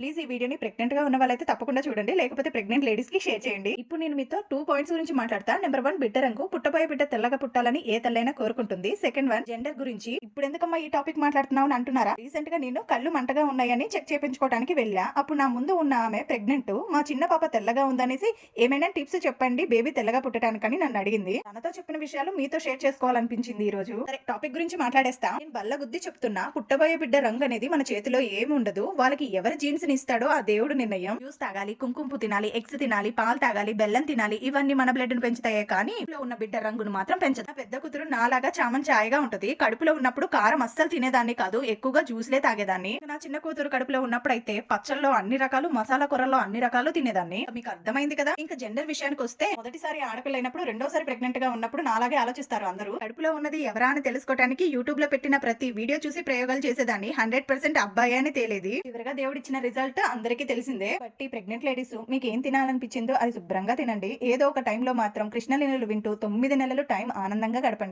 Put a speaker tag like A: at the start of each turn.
A: Please ఈ వీడియోని ప్రెగ్నెంట్గా ఉన్న వాళ్ళైతే తప్పకుండా చూడండి. లేకపోతే ప్రెగ్నెంట్ లేడీస్కి షేర్ చేయండి. ఇప్పుడు నేను మీతో టూ పాయింట్స్ గురించి మాట్లాడతా. నెంబర్ వన్ బిడ్డ రంగు. పుట్టబోయే బిడ్డ తెల్లగా పుట్టాలని ఏ తల్లైనా కోరుకుంటుంది. సెకండ్ వన్ జెండర్ గురించి. ఇప్పుడు ఎందుకమ్మా ఈ టాపిక్ మాట్లాడుతున్నావు అని అంటున్నారా? రీసెంట్గా నేను కళ్ళు మంటగా ఉన్నాయని చెక్ చేయించుకోవడానికి వెళ్ళా. అప్పుడు నా ముందు ఉన్న ఆమె ప్రెగ్నెంట్ మా చిన్న పాప తెల్లగా ఉందనేసి ఏమైనా టిప్స్ చెప్పండి. బేబీ తెల్లగా పుట్టడానికని నన్ను అడిగింది. తనతో చెప్పిన విషయాలు మీతో షేర్ చేసుకోవాలనిపించింది ఈ రోజు. సరే టాపిక్ గురించి మాట్లాడేస్తా. నేను బల్ల గుద్ది చెప్తున్నా. పుట్టబోయే బిడ్డ రంగు అనేది మన చేతిలో ఏమి ఉండదు వాళ్ళకి ఎవరి జీన్స్ ఇస్తాడో ఆ దేవుడు నిర్ణయం. జ్యూస్ తాగాలి కుంకుమ తినాలి ఎగ్స్ తినాలి పాలు తాగాలి బెల్లం తినాలి ఇవన్నీ మన బ్లడ్ను పెంచుతాయే కానీ ఇంట్లో ఉన్న బిడ్డ రంగును మాత్రం పెంచదు. పెద్ద కూతురు నాలాగా చామన్ ఛాయగా ఉంటది. కడుపులో ఉన్నప్పుడు కారం అస్సలు తినేదాన్ని కాదు. ఎక్కువగా జ్యూస్లే తాగేదాన్ని. నా చిన్న కూతురు కడుపులో ఉన్నప్పుడు అయితే పచ్చళ్ళలో అన్ని రకాలు మసాలా కూరల్లో అన్ని రకాలు తినేదాన్ని. మీకు అర్థమైంది కదా? ఇంకా జెండర్ విషయానికి వస్తే మొదటిసారి ఆడపిల్ల అయినప్పుడు రెండోసారి ప్రెగ్నెంట్గా ఉన్నప్పుడు నాలాగే ఆలోచిస్తారు అందరూ. కడుపులో ఉన్నది ఎవరా అని తెలుసుకోవడానికి యూట్యూబ్లో పెట్టిన ప్రతి వీడియో చూసి ప్రయోగాలు చేసేదాన్ని. హండ్రెడ్ పర్సెంట్ అబ్బాయి అని తేలేది. చివరిగా దేవుడిచ్చిన రిజల్ట్ రిజల్ట్ అందరికీ తెలిసిందే. బట్టి ప్రెగ్నెంట్ లేడీస్ మీకు ఏం తినాలనిపించిందో అది శుభ్రంగా తినండి. ఏదో ఒక టైంలో మాత్రం కృష్ణ లీనలు వింటూ తొమ్మిది నెలలు టైం ఆనందంగా గడపండి.